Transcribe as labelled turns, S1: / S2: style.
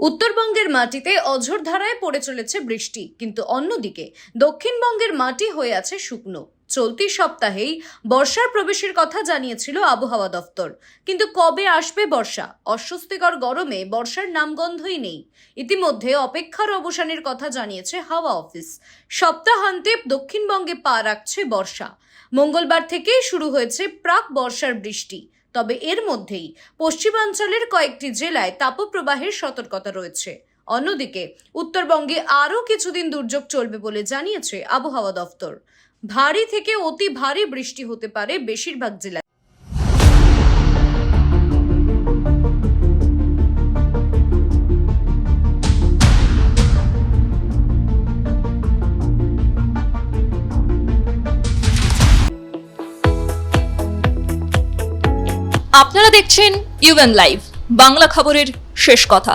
S1: উত্তরবঙ্গের মাটিতে অঝোর ধারায় পড়ে চলেছে বৃষ্টি কিন্তু অন্যদিকে দক্ষিণবঙ্গের মাটি হয়ে আছে শুকনো। চলতি সপ্তাহেই বর্ষার প্রবেশের কথা জানিয়েছিল আবহাওয়া দফতর। কিন্তু কবে আসবে বর্ষা? অস্বস্তিকর গরমে বর্ষার নামগন্ধই নেই। ইতিমধ্যে অপেক্ষার অবসানের কথা জানিয়েছে হাওয়া অফিস। সপ্তাহান্তে দক্ষিণবঙ্গে পা রাখছে বর্ষা। মঙ্গলবার থেকেই শুরু হয়েছে প্রাক বর্ষার বৃষ্টি। তবে এর মধ্যেই পশ্চিমাঞ্চলের কয়েকটি জেলায় তাপপ্রবাহের সতর্কতা রয়েছে। অন্যদিকে, উত্তরবঙ্গে আরও কিছুদিন দুর্যোগ চলবে বলে জানিয়েছে আবহাওয়া দফতর। ভারী থেকে অতি ভারী বৃষ্টি হতে পারে বেশিরভাগ জেলায়।
S2: আপনারা দেখছেন ইউএন লাইভ বাংলা খবরের শেষ কথা।